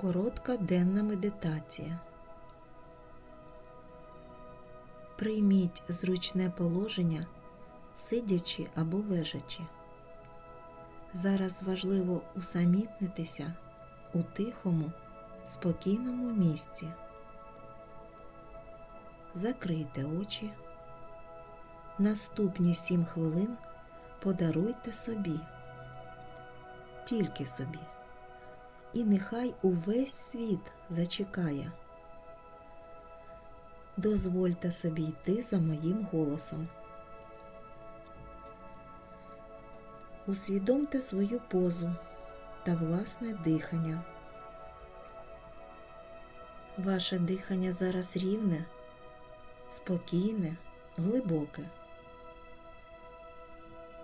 Коротка денна медитація. Прийміть зручне положення, сидячи або лежачи. Зараз важливо усамітнитися у тихому, спокійному місці. Закрийте очі. Наступні сім хвилин подаруйте собі, тільки собі і нехай увесь світ зачекає. Дозвольте собі йти за моїм голосом. Усвідомте свою позу та власне дихання. Ваше дихання зараз рівне, спокійне, глибоке.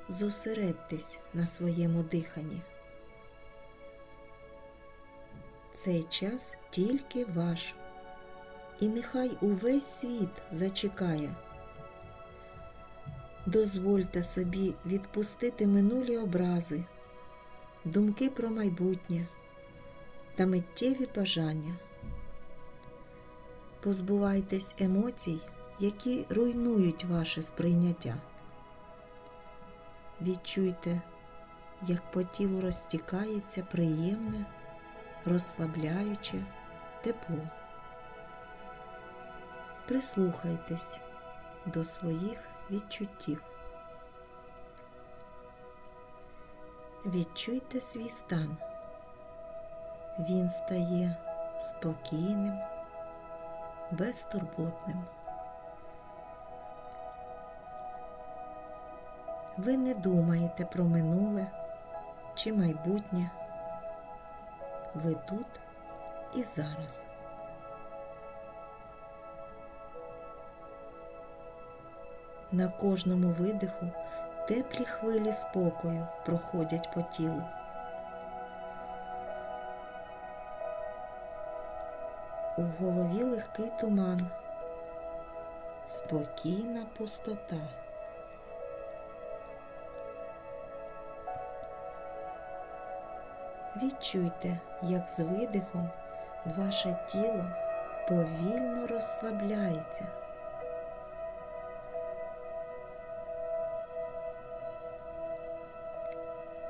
Зосередьтесь на своєму диханні. Цей час тільки ваш, і нехай увесь світ зачекає. Дозвольте собі відпустити минулі образи, думки про майбутнє та миттєві бажання. Позбувайтесь емоцій, які руйнують ваше сприйняття. Відчуйте, як по тілу розтікається приємне розслабляюче тепло. Прислухайтесь до своїх відчуттів. Відчуйте свій стан. Він стає спокійним, безтурботним. Ви не думаєте про минуле чи майбутнє. Ви тут і зараз. На кожному видиху теплі хвилі спокою проходять по тілу. У голові легкий туман, спокійна пустота. Відчуйте, як з видихом ваше тіло повільно розслабляється.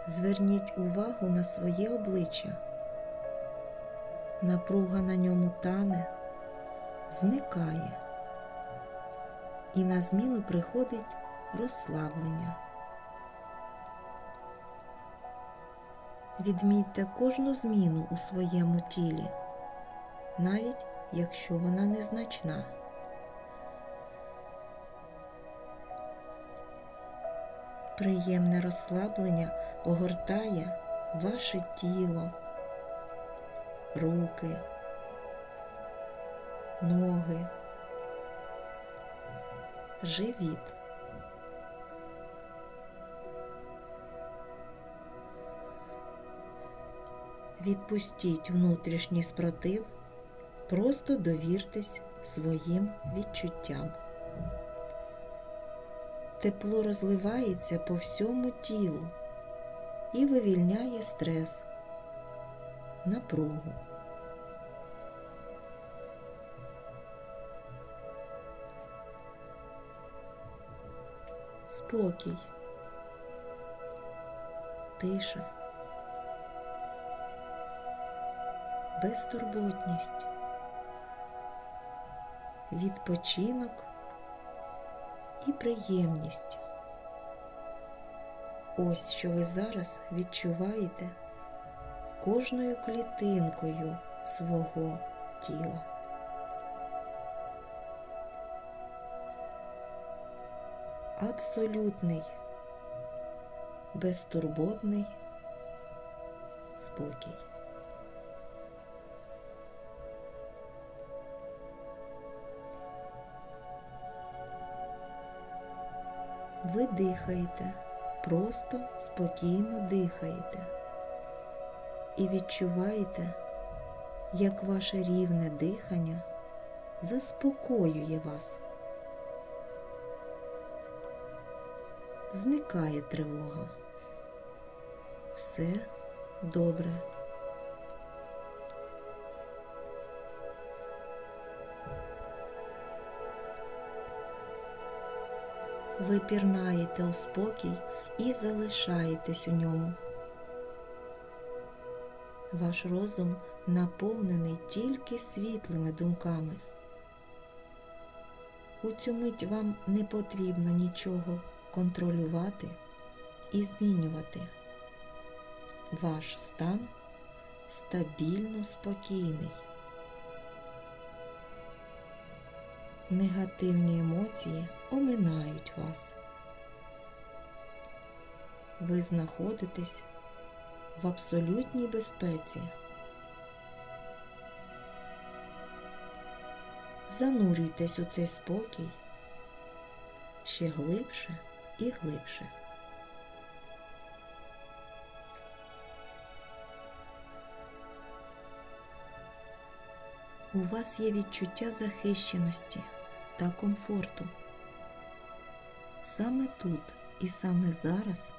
Зверніть увагу на своє обличчя. Напруга на ньому тане, зникає, і на зміну приходить розслаблення. Відмітьте кожну зміну у своєму тілі, навіть якщо вона незначна. Приємне розслаблення огортає ваше тіло, руки, ноги, живіт. Відпустіть внутрішній спротив, просто довіртесь своїм відчуттям. Тепло розливається по всьому тілу і вивільняє стрес, напругу. Спокій, тиша. Безтурботність, відпочинок і приємність. Ось що ви зараз відчуваєте кожною клітинкою свого тіла. Абсолютний, безтурботний спокій. Ви дихаєте, просто спокійно дихаєте і відчуваєте, як ваше рівне дихання заспокоює вас. Зникає тривога. Все добре. Ви пірнаєте у спокій і залишаєтесь у ньому. Ваш розум наповнений тільки світлими думками. У цю мить вам не потрібно нічого контролювати і змінювати. Ваш стан стабільно спокійний. Негативні емоції оминають вас. Ви знаходитесь в абсолютній безпеці. Занурюйтесь у цей спокій ще глибше і глибше. У вас є відчуття захищеності та комфорту. Саме тут і саме зараз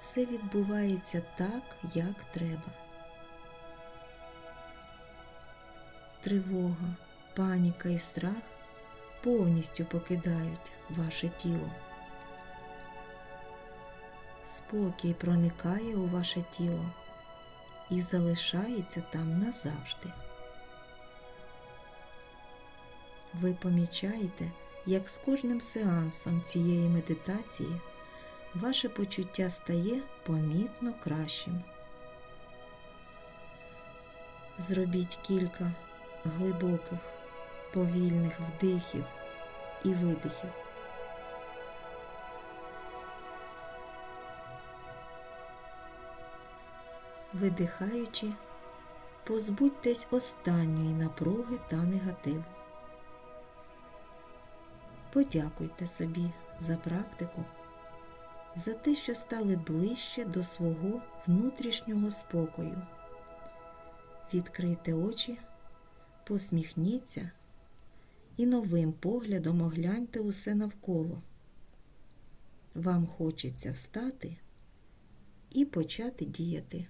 все відбувається так, як треба. Тривога, паніка і страх повністю покидають ваше тіло. Спокій проникає у ваше тіло і залишається там назавжди. Ви помічаєте, як з кожним сеансом цієї медитації ваше почуття стає помітно кращим. Зробіть кілька глибоких, повільних вдихів і видихів. Видихаючи, позбудьтесь останньої напруги та негативу. Подякуйте собі за практику, за те, що стали ближче до свого внутрішнього спокою. Відкрийте очі, посміхніться і новим поглядом огляньте усе навколо. Вам хочеться встати і почати діяти.